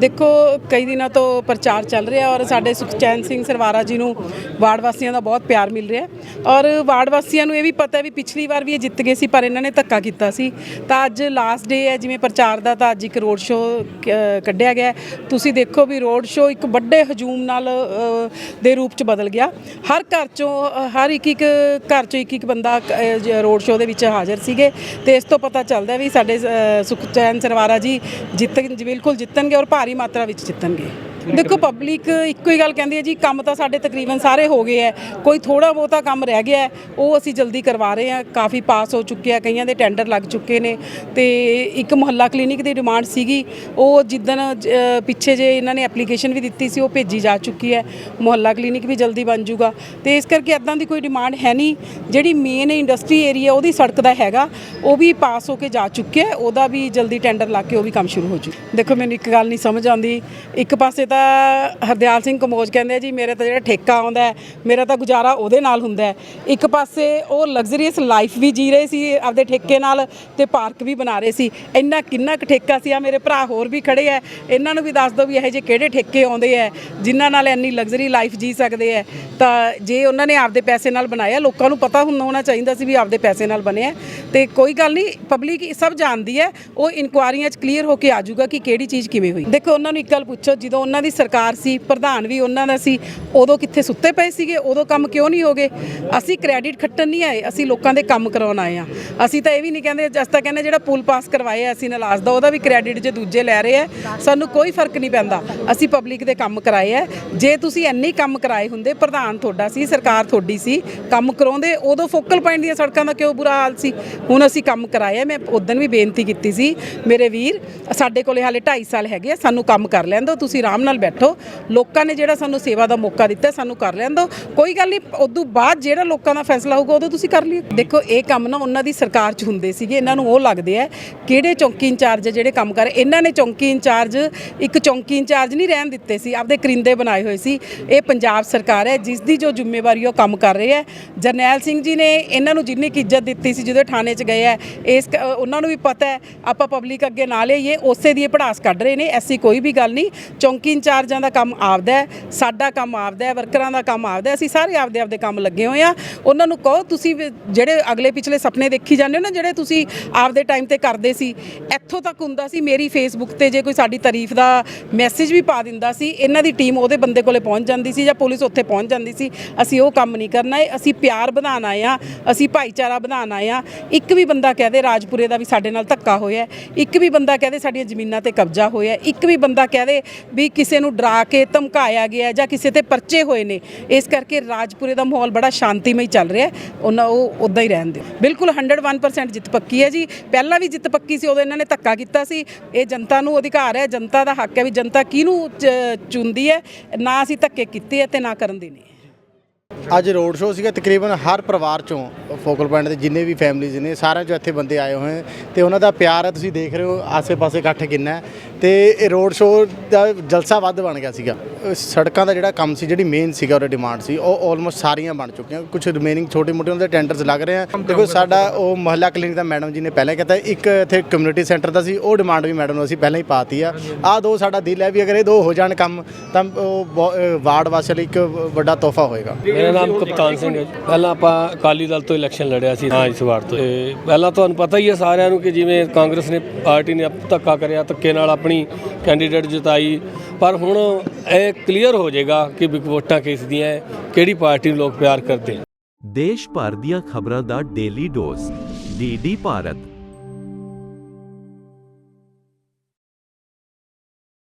ਦੇਖੋ, ਕਈ ਦਿਨਾਂ ਤੋਂ ਪ੍ਰਚਾਰ ਚੱਲ ਰਿਹਾ ਔਰ ਸਾਡੇ ਸੁਖਚੈਨ ਸਿੰਘ ਸਰਵਾਰਾ ਜੀ ਨੂੰ ਵਾਰਡ ਵਾਸੀਆਂ ਦਾ ਬਹੁਤ ਪਿਆਰ ਮਿਲ ਰਿਹਾ ਔਰ ਵਾਰਡ ਵਾਸੀਆਂ ਨੂੰ ਇਹ ਵੀ ਪਤਾ ਵੀ ਪਿਛਲੀ ਵਾਰ ਵੀ ਇਹ ਜਿੱਤ ਗਏ ਸੀ, ਪਰ ਇਹਨਾਂ ਨੇ ਧੱਕਾ ਕੀਤਾ ਸੀ। ਤਾਂ ਅੱਜ ਲਾਸਟ ਡੇ ਹੈ, ਜਿਵੇਂ ਪ੍ਰਚਾਰ ਦਾ ਤਾਂ ਅੱਜ ਇੱਕ ਰੋਡ ਸ਼ੋਅ ਕੱਢਿਆ ਗਿਆ ਤੁਸੀਂ ਦੇਖੋ ਵੀ ਰੋਡ ਸ਼ੋਅ ਇੱਕ ਵੱਡੇ ਹਜੂਮ ਨਾਲ ਦੇ ਰੂਪ ਚ ਬਦਲ ਗਿਆ। ਹਰ ਘਰ ਚੋਂ ਹਰ ਇੱਕ ਇੱਕ ਘਰ ਚੋਂ ਇੱਕ ਇੱਕ ਬੰਦਾ ਰੋਡ ਸ਼ੋਅ ਦੇ ਵਿੱਚ ਹਾਜ਼ਰ ਸੀਗੇ। ਤੇ ਇਸ ਤੋਂ ਪਤਾ ਚੱਲਦਾ ਵੀ ਸਾਡੇ ਸੁਖਚੈਨ ਸਰਵਾਰਾ ਜੀ ਜਿੱਤ, ਬਿਲਕੁਲ ਜਿੱਤਣਗੇ ਔਰ ਭਾਰੀ ਮਾਤਰਾ ਵਿੱਚ ਜਿੱਤਣਗੇ। ਦੇਖੋ ਪਬਲਿਕ ਇੱਕੋ ਹੀ ਗੱਲ ਕਹਿੰਦੀ ਹੈ ਜੀ, ਕੰਮ ਤਾਂ ਸਾਡੇ ਤਕਰੀਬਨ ਸਾਰੇ ਹੋ ਗਏ ਹੈ। ਕੋਈ ਥੋੜਾ ਬਹੁਤਾ ਕੰਮ ਰਹਿ ਗਿਆ ਉਹ ਅਸੀਂ ਜਲਦੀ ਕਰਵਾ ਰਹੇ ਹਾਂ। ਕਾਫੀ ਪਾਸ ਹੋ ਚੁੱਕੇ ਆ, ਕਈਆਂ ਦੇ ਟੈਂਡਰ ਲੱਗ ਚੁੱਕੇ ਨੇ। ਤੇ ਇੱਕ ਮੁਹੱਲਾ ਕਲੀਨਿਕ ਦੀ ਡਿਮਾਂਡ ਸੀਗੀ, ਉਹ ਜਿੱਦਣ ਪਿੱਛੇ ਜੇ ਇਹਨਾਂ ਨੇ ਐਪਲੀਕੇਸ਼ਨ ਵੀ ਦਿੱਤੀ ਸੀ, ਉਹ ਭੇਜੀ ਜਾ ਚੁੱਕੀ ਹੈ। ਮੁਹੱਲਾ ਕਲੀਨਿਕ ਵੀ ਜਲਦੀ ਬਣ ਜਾਊਗਾ। ਤੇ ਇਸ ਕਰਕੇ ਇਦਾਂ ਦੀ ਕੋਈ ਡਿਮਾਂਡ ਹੈ ਨਹੀਂ। ਜਿਹੜੀ ਮੇਨ ਇੰਡਸਟਰੀ ਏਰੀਆ ਉਹਦੀ ਸੜਕ ਦਾ ਹੈਗਾ, ਉਹ ਵੀ ਪਾਸ ਹੋ ਕੇ ਜਾ ਚੁੱਕਿਆ ਉਹਦਾ ਵੀ ਜਲਦੀ ਟੈਂਡਰ ਲਾ ਕੇ ਉਹ ਵੀ ਕੰਮ ਸ਼ੁਰੂ ਹੋ ਜੂ। ਦੇਖੋ, ਮੈਨੂੰ ਇੱਕ ਗੱਲ ਨਹੀਂ ਸਮਝ ਆਉਂਦੀ। ਇੱਕ ਪਾਸੇ ਤਾਂ ਹਰਦਿਆਲ ਸਿੰਘ ਕਮੋਜ ਕਹਿੰਦੇ ਆ ਜੀ, ਮੇਰੇ ਤਾਂ ਜਿਹੜਾ ਠੇਕਾ ਆਉਂਦਾ ਹੈ, ਮੇਰਾ ਤਾਂ ਗੁਜ਼ਾਰਾ ਉਹਦੇ ਨਾਲ ਹੁੰਦਾ ਹੈ। ਇੱਕ ਪਾਸੇ ਉਹ ਲਗਜ਼ਰੀਅਸ ਲਾਈਫ ਵੀ ਜੀ ਰਹੇ ਸੀ ਆਪਦੇ ਠੇਕੇ ਨਾਲ ਤੇ ਪਾਰਕ ਵੀ ਬਣਾ ਰਹੇ ਸੀ। ਇੰਨਾ ਕਿੰਨਾ ਕੁ ਠੇਕਾ ਸੀ, ਆ ਮੇਰੇ ਭਰਾ ਹੋਰ ਵੀ ਖੜੇ ਆ। ਇਹਨਾਂ ਨੂੰ ਵੀ ਦੱਸ ਦਿਓ ਵੀ ਇਹੋ ਜਿਹੇ ਕਿਹੜੇ ਠੇਕੇ ਆਉਂਦੇ ਆ, ਜਿਨ੍ਹਾਂ ਨਾਲ ਇੰਨੀ ਲਗਜ਼ਰੀ ਲਾਈਫ ਜੀ ਸਕਦੇ ਆ। ਤਾਂ ਜੇ ਉਹਨਾਂ ਨੇ ਆਪਦੇ ਪੈਸੇ ਨਾਲ ਬਣਾਇਆ, ਲੋਕਾਂ ਨੂੰ ਪਤਾ ਹੁੰਦਾ ਹੋਣਾ ਚਾਹੀਦਾ ਸੀ ਵੀ ਆਪਦੇ ਪੈਸੇ ਨਾਲ ਬਣਿਆ ਤੇ ਕੋਈ ਗੱਲ ਨਹੀਂ ਪਬਲਿਕ ਸਭ ਜਾਣਦੀ ਹੈ, ਉਹ ਇਨਕੁਆਰੀਆਂ 'ਚ ਕਲੀਅਰ ਹੋ ਕੇ ਆਜੂਗਾ ਕਿ ਕਿਹੜੀ ਚੀਜ਼ ਕਿਵੇਂ ਹੋਈ। ਦੇਖੋ, ਉਹਨਾਂ ਨੂੰ ਇੱਕ ਗੱਲ ਪੁੱਛੋ, ਜਦੋਂ ਉਹਨਾਂ ਦੀ ਸਰਕਾਰ ਸੀ, ਪ੍ਰਧਾਨ ਵੀ ਉਹਨਾਂ ਦਾ ਸੀ, ਉਦੋਂ ਕਿੱਥੇ ਸੁੱਤੇ ਪਏ ਸੀਗੇ, ਉਦੋਂ ਕੰਮ ਕਿਉਂ ਨਹੀਂ ਹੋਗੇ ਅਸੀਂ ਕ੍ਰੈਡਿਟ ਖੱਟਣ ਨਹੀਂ ਆਏ, ਅਸੀਂ ਲੋਕਾਂ ਦੇ ਕੰਮ ਕਰਾਉਣ ਆਏ ਆ ਅਸੀਂ ਤਾਂ ਇਹ ਵੀ ਨਹੀਂ ਕਹਿੰਦੇ ਜਸ ਤਾਂ ਕਹਿੰਦੇ ਜਿਹੜਾ ਪੁਲ ਪਾਸ ਕਰਵਾਇਆ ਅਸੀਂ ਨਲਾਸ ਦਾ, ਉਹਦਾ ਵੀ ਕ੍ਰੈਡਿਟ ਜੇ ਦੂਜੇ ਲੈ ਰਹੇ ਆ ਸਾਨੂੰ ਕੋਈ ਫ਼ਰਕ ਨਹੀਂ ਪੈਂਦਾ। ਅਸੀਂ ਪਬਲਿਕ ਦੇ ਕੰਮ ਕਰਾਏ ਆ ਜੇ ਤੁਸੀਂ ਇੰਨੇ ਕੰਮ ਕਰਾਏ ਹੁੰਦੇ, ਪ੍ਰਧਾਨ ਤੁਹਾਡਾ ਸੀ, ਸਰਕਾਰ ਤੁਹਾਡੀ ਸੀ, ਕੰਮ ਕਰਾਉਂਦੇ, ਉਦੋਂ ਫੋਕਲ ਪੁਆਇੰਟ ਦੀਆਂ ਸੜਕਾਂ ਦਾ ਕਿਉਂ ਬੁਰਾ ਹਾਲ ਸੀ? ਹੁਣ ਅਸੀਂ ਕੰਮ ਕਰਾਇਆ ਮੈਂ ਉਦੋਂ ਵੀ ਬੇਨਤੀ ਕੀਤੀ ਸੀ, ਮੇਰੇ ਵੀਰ, ਸਾਡੇ ਕੋਲੇ ਹਾਲੇ 2.5 ਸਾਲ ਹੈਗੇ ਆ, ਸਾਨੂੰ ਕੰਮ ਕਰ ਲੈਣ ਦਿਓ, ਤੁਸੀਂ ਆਰਾਮ ਨਾਲ ਬੈਠੋ। ਲੋਕਾਂ ਨੇ ਜਿਹੜਾ ਸਾਨੂੰ ਸੇਵਾ ਦਾ ਮੌਕਾ ਦਿੱਤਾ, ਸਾਨੂੰ ਕਰ ਲੈਣ ਦਿਓ। ਕੋਈ ਗੱਲ ਨਹੀਂ, ਉਦੋਂ ਬਾਅਦ ਜਿਹੜਾ ਲੋਕਾਂ ਦਾ ਫੈਸਲਾ ਹੋਊਗਾ, ਉਦੋਂ ਤੁਸੀਂ ਕਰ ਲਿਓ। ਦੇਖੋ, ਇਹ ਕੰਮ ਨਾ ਉਹਨਾਂ ਦੀ ਸਰਕਾਰ 'ਚ ਹੁੰਦੇ ਸੀਗੇ, ਇਹਨਾਂ ਨੂੰ ਉਹ ਲੱਗਦੇ ਆ, ਕਿਹੜੇ ਚੌਂਕੀ ਇੰਚਾਰਜ ਜਿਹੜੇ ਕੰਮ ਕਰ ਇਹਨਾਂ ਨੇ ਚੌਂਕੀ ਇੰਚਾਰਜ, ਇੱਕ ਚੌਂਕੀ ਇੰਚਾਰਜ ਨਹੀਂ ਰਹਿਣ ਦਿੱਤੇ ਸੀ, ਆਪਦੇ ਕਰਿੰਦੇ ਬਣਾਏ ਹੋਏ ਸੀ। ਇਹ ਪੰਜਾਬ ਸਰਕਾਰ ਹੈ, ਜਿਸ ਦੀ ਜੋ ਜ਼ਿੰਮੇਵਾਰੀ ਉਹ ਕੰਮ ਕਰ ਰਹੇ ਹੈ ਜਰਨੈਲ ਸਿੰਘ ਜੀ ਨੇ ਇਹਨਾਂ ਨੂੰ ਜਿੰਨੀ ਕੁ ਇੱਜ਼ਤ ਦਿੱਤੀ ਸੀ, ਜਦੋਂ ਥਾਣੇ 'ਚ ਗਏ ਹੈ ਇਸ ਉਹਨਾਂ ਨੂੰ ਵੀ ਪਤਾ ਹੈ, ਆਪਾਂ ਪਬਲਿਕ ਅੱਗੇ ਨਾ ਲਈਏ, ਉਸੇ ਦੀ ਇਹ ਪੜਾਸ ਕੱਢ ਰਹੇ ਨੇ, ਐਸੀ ਕੋਈ ਵੀ ਗੱਲ ਨਹੀਂ। ਚੌਂਕੀ ਇੰਚਾਰਜਾਂ ਦਾ ਕੰਮ ਆਪਦਾ ਹੈ, ਸਾਡਾ ਕੰਮ ਆਪਦਾ ਹੈ, ਵਰਕਰਾਂ ਦਾ ਕੰਮ ਆਪਦਾ ਅਸੀਂ ਸਾਰੇ ਆਪਦੇ ਆਪਦੇ ਕੰਮ ਲੱਗੇ ਹੋਏ ਆ ਉਹਨਾਂ ਨੂੰ ਕਹੋ, ਤੁਸੀਂ ਜਿਹੜੇ ਅਗਲੇ ਪਿਛਲੇ ਸੁਪਨੇ ਦੇਖੀ ਜਾਂਦੇ ਹੋ ਨਾ, ਜਿਹੜੇ ਤੁਸੀਂ ਆਪਦੇ ਟਾਈਮ ਤੇ ਕਰਦੇ ਸੀ, ਇੱਥੋਂ ਤੱਕ ਹੁੰਦਾ ਸੀ, ਮੇਰੀ ਫੇਸਬੁੱਕ ਤੇ ਜੇ ਕੋਈ ਸਾਡੀ ਤਾਰੀਫ ਦਾ ਮੈਸੇਜ ਵੀ ਪਾ ਦਿੰਦਾ ਸੀ, ਇਹਨਾਂ ਦੀ ਟੀਮ ਉਹਦੇ ਬੰਦੇ ਕੋਲੇ ਪਹੁੰਚ ਜਾਂਦੀ ਸੀ ਜਾਂ ਪੁਲਿਸ ਉੱਥੇ ਪਹੁੰਚ ਜਾਂਦੀ ਸੀ, ਅਸੀਂ ਉਹ ਕੰਮ ਨਹੀਂ ਕਰਨਾ ਹੈ, ਅਸੀਂ ਪਿਆਰ ਵਧਾਉਣ ਆਏ ਆ ਅਸੀਂ ਭਾਈਚਾਰਾ ਵਧਾਉਣ ਆਏ ਆ ਇੱਕ ਵੀ ਬੰਦਾ ਕਹਦੇ ਰਾਜਪੁਰੇ ਦਾ ਵੀ ਸਾਡੇ ਨਾਲ ਧੱਕਾ ਹੋਇਆ ਇੱਕ ਵੀ ਬੰਦਾ ਕਹਦੇ ਸਾਡੀਆਂ ਜ਼ਮੀਨਾਂ ਤੇ ਕਬਜ਼ਾ ਹੋਇਆ ਇੱਕ ਵੀ ਬੰਦਾ ਕਹਦੇ ਵੀ ਕਿਸੇ ਕਿਸੇ ਨੂੰ ਡਰਾ ਕੇ ਧਮਕਾਇਆ ਗਿਆ ਜਾਂ ਕਿਸੇ ਤੇ ਪਰਚੇ ਹੋਏ ਨੇ, ਇਸ ਕਰਕੇ ਰਾਜਪੁਰੇ ਦਾ ਮਾਹੌਲ ਬੜਾ ਸ਼ਾਂਤੀਮਈ ਚੱਲ ਰਿਹਾ ਉਹਨਾਂ ਉਹ ਉਦਾਂ ਹੀ ਰਹਿਣ ਦਿਓ। ਬਿਲਕੁਲ 101% ਜਿੱਤ ਪੱਕੀ ਹੈ ਜੀ। ਪਹਿਲਾਂ ਵੀ ਜਿੱਤ ਪੱਕੀ ਸੀ, ਉਦੋਂ ਇਹਨਾਂ ਨੇ ਧੱਕਾ ਕੀਤਾ ਸੀ। ਇਹ ਜਨਤਾ ਨੂੰ ਅਧਿਕਾਰ ਹੈ, ਜਨਤਾ ਦਾ ਹੱਕ ਹੈ ਵੀ ਜਨਤਾ ਕਿਹਨੂੰ ਚੁਣਦੀ ਹੈ। ਨਾ ਅਸੀਂ ਧੱਕੇ ਕੀਤੇ ਹੈ ਤੇ ਨਾ ਕਰਨ ਦੇਣੇ ਅੱਜ ਰੋਡ ਸ਼ੋਅ ਸੀਗਾ, ਤਕਰੀਬਨ ਹਰ ਪਰਿਵਾਰ ਚੋਂ ਫੋਕਲ ਪੁਆਇੰਟ ਦੇ ਜਿੰਨੇ ਵੀ ਫੈਮਲੀਜ਼ ਨੇ, ਸਾਰਿਆਂ ਚੋਂ ਇੱਥੇ ਬੰਦੇ ਆਏ ਹੋਏ ਹੈ ਤੇ ਉਹਨਾਂ ਦਾ ਪਿਆਰ ਹੈ, ਤੁਸੀਂ ਦੇਖ ਰਹੇ ਹੋ, ਆਸੇ-ਪਾਸੇ ਇਕੱਠ ਕਿੰਨਾ ਤੇ ਇਹ ਰੋਡ ਸ਼ੋਅ ਦਾ ਜਲਸਾ ਵੱਧ ਬਣ ਗਿਆ ਸੀਗਾ। ਸੜਕਾਂ ਦਾ ਜਿਹੜਾ ਕੰਮ ਸੀ ਜਿਹੜੀ ਮੇਨ ਸੀਗਾ ਉਹਦਾ ਡਿਮਾਂਡ ਸੀ ਉਹ ਆਲਮੋਸਟ ਸਾਰੀਆਂ ਬਣ ਚੁੱਕੀਆਂ। ਕੁਝ ਰਿਮੇਨਿੰਗ ਛੋਟੇ-ਮੋਟੇ ਉਹਨਾਂ ਦੇ ਟੈਂਡਰਸ ਲੱਗ ਰਹੇ ਆ। ਦੇਖੋ ਸਾਡਾ ਉਹ ਮਹੱਲਾ ਕਲੀਨਿਕ ਦਾ ਮੈਡਮ ਜੀ ਨੇ ਪਹਿਲਾਂ ਕਹਿਤਾ ਇੱਕ ਇੱਥੇ ਕਮਿਊਨਿਟੀ ਸੈਂਟਰ ਦਾ ਸੀ ਉਹ ਡਿਮਾਂਡ ਵੀ ਮੈਡਮ ਨੂੰ ਅਸੀਂ ਪਹਿਲਾਂ ਹੀ ਪਾਤੀ ਆ। ਆ ਦੋ ਸਾਡਾ ਦਿਲ ਹੈ ਵੀ ਅਗਰ ਇਹ ਦੋ ਹੋ ਜਾਣ ਕੰਮ ਤਾਂ ਉਹ ਵਾਰਡ ਵਾਸੀਆਂ ਲਈ ਇੱਕ ਵੱਡਾ ਤੋਹਫਾ ਹੋਏਗਾ। ਮੇਰਾ ਨਾਮ ਕਪਤਾਨ ਸਿੰਘ ਹੈ। ਪਹਿਲਾਂ ਆਪਾਂ ਅਕਾਲੀ ਦਲ ਤੋਂ ਇਲੈਕਸ਼ਨ ਲੜਿਆ ਸੀ। ਹਾਂ ਇਸ ਵਾਰ ਤੋਂ। ਤੇ ਪਹਿਲਾਂ ਤੁਹਾਨੂੰ ਪਤਾ ਹੀ ਹੈ ਸਾਰਿਆਂ ਨੂੰ ਕਿ ਜਿਵੇਂ ਕਾਂਗਰਸ ਨੇ ਪਾਰਟੀ ਨੇ ਧੱਕਾ ਕਰਿਆ ਧੱਕੇ ਨਾਲ ਆਪਣੀ ਕੈਂਡੀਡੇਟ ਜਿਤਾਈ। ਪਰ ਹੁਣ ਇਹ ਕਲੀਅਰ ਹੋ ਜਾਏਗਾ ਕਿ ਵੋਟਾਂ ਕਿਸ ਦੀਆਂ ਕਿਹੜੀ ਪਾਰਟੀ ਨੂੰ ਲੋਕ ਪਿਆਰ ਕਰਦੇ ਦੇਸ਼ ਭਰ ਦੀਆਂ ਖਬਰਾਂ ਦਾ ਡੇਲੀ ਡੋਜ਼ ਡੀਡੀ ਭਾਰਤ।